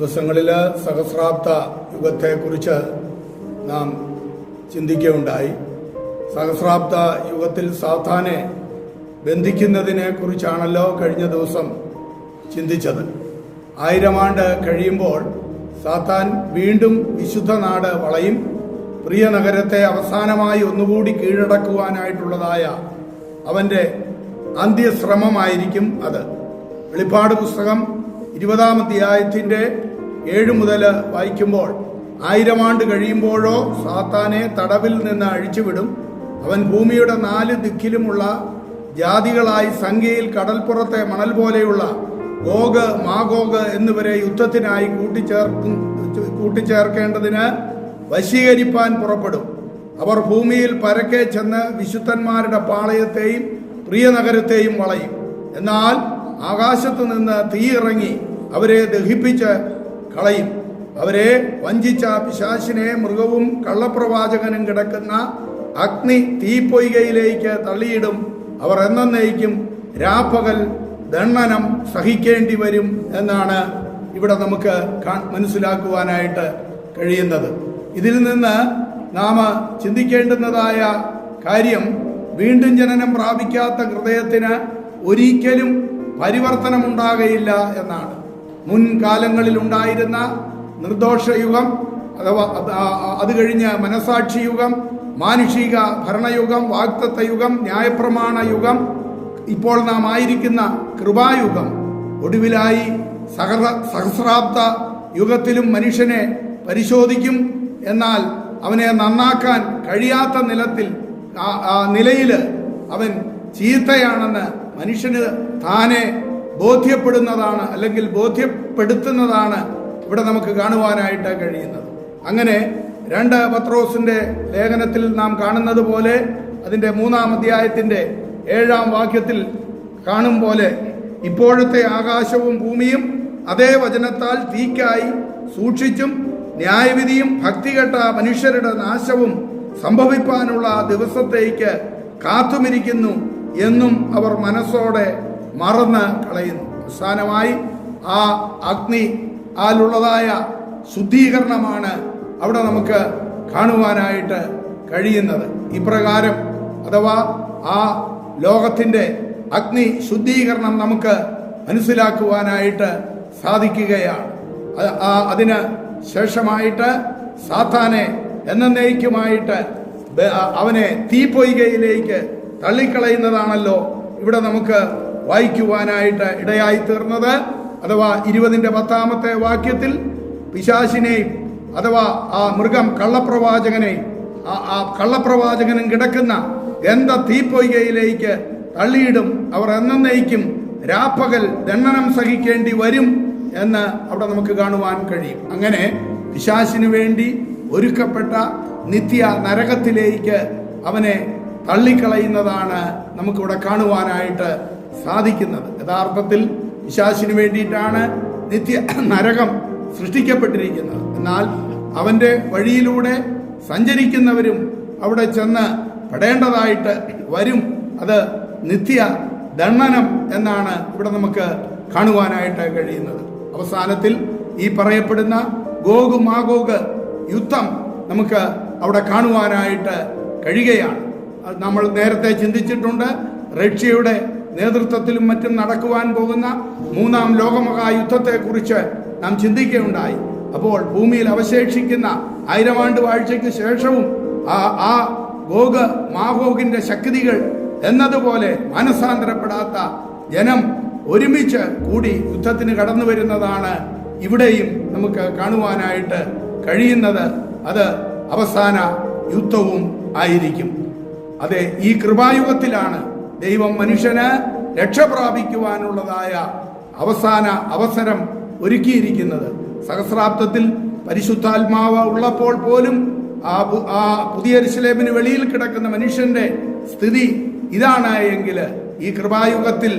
ദിവസങ്ങളിൽ സഹസ്രാബ്ദ യുഗത്തെക്കുറിച്ച് നാം ചിന്തിക്കുകയുണ്ടായി സഹസ്രാബ്ദ യുഗത്തിൽ സാത്താനെ ബന്ധിക്കുന്നതിനെ കുറിച്ചാണല്ലോ കഴിഞ്ഞ ദിവസം ചിന്തിച്ചത്. ആയിരം ആണ്ട് കഴിയുമ്പോൾ സാത്താൻ വീണ്ടും വിശുദ്ധ നാട് വളയും. പ്രിയ നഗരത്തെ അവസാനമായി ഒന്നുകൂടി കീഴടക്കുവാനായിട്ടുള്ളതായ അവന്റെ അന്ത്യശ്രമമായിരിക്കും അത്. വെളിപ്പാട് പുസ്തകം ഇരുപതാം അധ്യായത്തിന്റെ ഏഴ് മുതൽ വായിക്കുമ്പോൾ ആയിരം ആണ്ട് കഴിയുമ്പോഴോ സാത്താനെ തടവിൽ നിന്ന് അഴിച്ചുവിടും. അവൻ ഭൂമിയുടെ നാല് ദിക്കിലുമുള്ള ജാതികളായി സംഖ്യയിൽ കടൽപ്പുറത്തെ മണൽ പോലെയുള്ള ഗോഗ് മാഗോഗ് എന്നിവരെ യുദ്ധത്തിനായി കൂട്ടിച്ചേർക്കും കൂട്ടിച്ചേർക്കേണ്ടതിന് വശീകരിപ്പാൻ പുറപ്പെടും. അവർ ഭൂമിയിൽ പരക്കെ ചെന്ന് വിശുദ്ധന്മാരുടെ പാളയത്തെയും പ്രിയ നഗരത്തെയും വളയും. എന്നാൽ ആകാശത്തു നിന്ന് തീയിറങ്ങി അവരെ ദഹിപ്പിച്ച് കളയും. അവരെ വഞ്ചിച്ച പിശാശിനെ മൃഗവും കള്ളപ്രവാചകനും കിടക്കുന്ന അഗ്നി തീപ്പൊയ്കയിലേക്ക് തള്ളിയിടും. അവർ എന്നേക്കും രാപ്പകൽ ദണ്ഡനം സഹിക്കേണ്ടി വരും എന്നാണ് ഇവിടെ നമുക്ക് മനസ്സിലാക്കുവാനായിട്ട് കഴിയുന്നത്. ഇതിൽ നിന്ന് നാം ചിന്തിക്കേണ്ടുന്നതായ കാര്യം വീണ്ടും ജനനം പ്രാപിക്കാത്ത ഹൃദയത്തിന് ഒരിക്കലും പരിവർത്തനമുണ്ടാകയില്ല എന്നാണ്. മുൻകാലങ്ങളിൽ ഉണ്ടായിരുന്ന നിർദോഷ യുഗം അഥവാ അത് കഴിഞ്ഞ് മനസാക്ഷി യുഗം മാനുഷിക ഭരണയുഗം വാക്തത്വ യുഗം ന്യായപ്രമാണ യുഗം ഇപ്പോൾ നാം ആയിരിക്കുന്ന കൃപായുഗം. ഒടുവിലായി സഹറ സഹസ്രാബ്ദ യുഗത്തിലും മനുഷ്യനെ പരിശോധിക്കും. എന്നാൽ അവനെ നന്നാക്കാൻ കഴിയാത്ത നിലത്തിൽ നിലയിൽ അവൻ ചീത്തയാണെന്ന് മനുഷ്യന് താനെ ബോധ്യപ്പെടുന്നതാണ് അല്ലെങ്കിൽ ബോധ്യപ്പെടുത്തുന്നതാണ് ഇവിടെ നമുക്ക് കാണുവാനായിട്ട് കഴിയുന്നത്. അങ്ങനെ രണ്ട് പത്രോസിന്റെ ലേഖനത്തിൽ നാം കാണുന്നത് പോലെ അതിന്റെ മൂന്നാം അധ്യായത്തിന്റെ ഏഴാം വാക്യത്തിൽ കാണും പോലെ ഇപ്പോഴത്തെ ആകാശവും ഭൂമിയും അതേ വചനത്താൽ തീക്കായി സൂക്ഷിച്ചും ന്യായവിധിയും ഭക്തികെട്ട മനുഷ്യരുടെ നാശവും സംഭവിപ്പാനുള്ള ദിവസത്തേക്ക് കാത്തുമിരിക്കുന്നു എന്നും അവർ മനസ്സോടെ മറന്ന് കളയുന്നു. അവസാനമായി ആ അഗ്നി ആലുള്ളതായ ശുദ്ധീകരണമാണ് അവിടെ നമുക്ക് കാണുവാനായിട്ട് കഴിയുന്നത്. ഇപ്രകാരം അഥവാ ആ ലോകത്തിന്റെ അഗ്നി ശുദ്ധീകരണം നമുക്ക് മനസ്സിലാക്കുവാനായിട്ട് സാധിക്കുകയാണ്. അതിന് ശേഷമായിട്ട് സാത്താനെ എന്നേക്കുമായിട്ട് അവനെ തീപ്പൊയ്കയിലേക്ക് തള്ളിക്കളയുന്നതാണല്ലോ ഇവിടെ നമുക്ക് വായിക്കുവാനായിട്ട് ഇടയായി തീർന്നത് അഥവാ ഇരുപതിന്റെ പത്താമത്തെ വാക്യത്തിൽ പിശാശിനെയും അഥവാ ആ മൃഗം കള്ളപ്രവാചകനെയും ആ കള്ളപ്രവാചകനും കിടക്കുന്ന ഗന്ധ തീപ്പൊയ്കയിലേക്ക് തള്ളിയിടും. അവർ എന്നേക്കും രാപ്പകൽ ദണ്ഡനം സഹിക്കേണ്ടി വരും എന്ന് അവിടെ നമുക്ക് കാണുവാൻ കഴിയും. അങ്ങനെ പിശാശിനു വേണ്ടി ഒരുക്കപ്പെട്ട നിത്യ നരകത്തിലേക്ക് അവനെ തള്ളിക്കളയുന്നതാണ് നമുക്കിവിടെ കാണുവാനായിട്ട് സാധിക്കുന്നത്. യഥാർത്ഥത്തിൽ പിശാശിനു വേണ്ടിയിട്ടാണ് നിത്യ നരകം സൃഷ്ടിക്കപ്പെട്ടിരിക്കുന്നത്. എന്നാൽ അവന്റെ വഴിയിലൂടെ സഞ്ചരിക്കുന്നവരും അവിടെ ചെന്ന് പെടേണ്ടതായിട്ട് വരും. അത് നിത്യ ദണ്ഡനം എന്നാണ് ഇവിടെ നമുക്ക് കാണുവാനായിട്ട് കഴിയുന്നത്. അവസാനത്തിൽ ഈ പറയപ്പെടുന്ന ഗോഗ് മാഗോഗ് യുദ്ധം നമുക്ക് അവിടെ കാണുവാനായിട്ട് കഴിയുകയാണ്. നമ്മൾ നേരത്തെ ചിന്തിച്ചിട്ടുണ്ട് റഷ്യയുടെ നേതൃത്വത്തിലും മറ്റും നടക്കുവാൻ പോകുന്ന മൂന്നാം ലോകമഹായുദ്ധത്തെക്കുറിച്ച് നാം ചിന്തിക്കുകയുണ്ടായി. അപ്പോൾ ഭൂമിയിൽ അവശേഷിക്കുന്ന ആയിരം ആണ്ട് വാഴ്ചയ്ക്ക് ശേഷവും ആ ആ ഗോഗ് മാഗോഗിന്റെ ശക്തികൾ എന്നതുപോലെ മാനസാന്തരപ്പെടാത്ത ജനം ഒരുമിച്ച് കൂടി യുദ്ധത്തിന് കടന്നു വരുന്നതാണ് ഇവിടെയും നമുക്ക് കാണുവാനായിട്ട് കഴിയുന്നത്. അത് അവസാന യുദ്ധവും ആയിരിക്കും. അതെ ഈ കൃപായുഗത്തിലാണ് ദൈവം മനുഷ്യന് രക്ഷ പ്രാപിക്കുവാനുള്ളതായ അവസാന അവസരം ഒരുക്കിയിരിക്കുന്നത്. സഹസ്രാബ്ദത്തിൽ പരിശുദ്ധാത്മാവ് ഉള്ളപ്പോൾ പോലും ആ ആ പുതിയ അരിശലേമിന് വെളിയിൽ കിടക്കുന്ന മനുഷ്യന്റെ സ്ഥിതി ഇതാണ് എങ്കിൽ ഈ കൃപായുഗത്തിൽ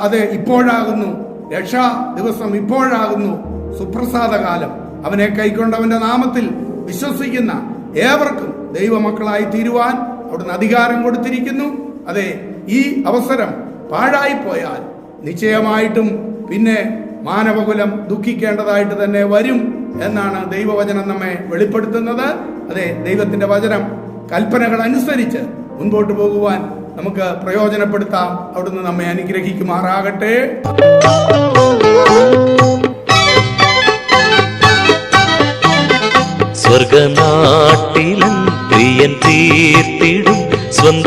അത് ഇപ്പോഴാകുന്നു. രക്ഷ ദിവസം ഇപ്പോഴാകുന്നു. സുപ്രസാദകാലം അവനെ കൈക്കൊണ്ടവന്റെ നാമത്തിൽ വിശ്വസിക്കുന്ന ഏവർക്കും ദൈവമക്കളായി തീരുവാൻ അവിടുന്ന് അധികാരം കൊടുത്തിരിക്കുന്നു. അതെ ഈ അവസരം പാഴായിപ്പോയാൽ നിശ്ചയമായിട്ടും പിന്നെ മാനവകുലം ദുഃഖിക്കേണ്ടതായിട്ട് തന്നെ വരും എന്നാണ് ദൈവവചനം നമ്മെ വെളിപ്പെടുത്തുന്നത്. അതെ ദൈവത്തിന്റെ വചനം കൽപ്പനകൾ അനുസരിച്ച് മുൻപോട്ട് പോകുവാൻ നമുക്ക് പ്രയോജനപ്പെടുത്താം. അവിടുന്ന് നമ്മെ അനുഗ്രഹിക്കുമാറാകട്ടെ. സ്വർഗനാട്ടിലും പ്രിയൻ തീർത്തിടും സ്വന്ത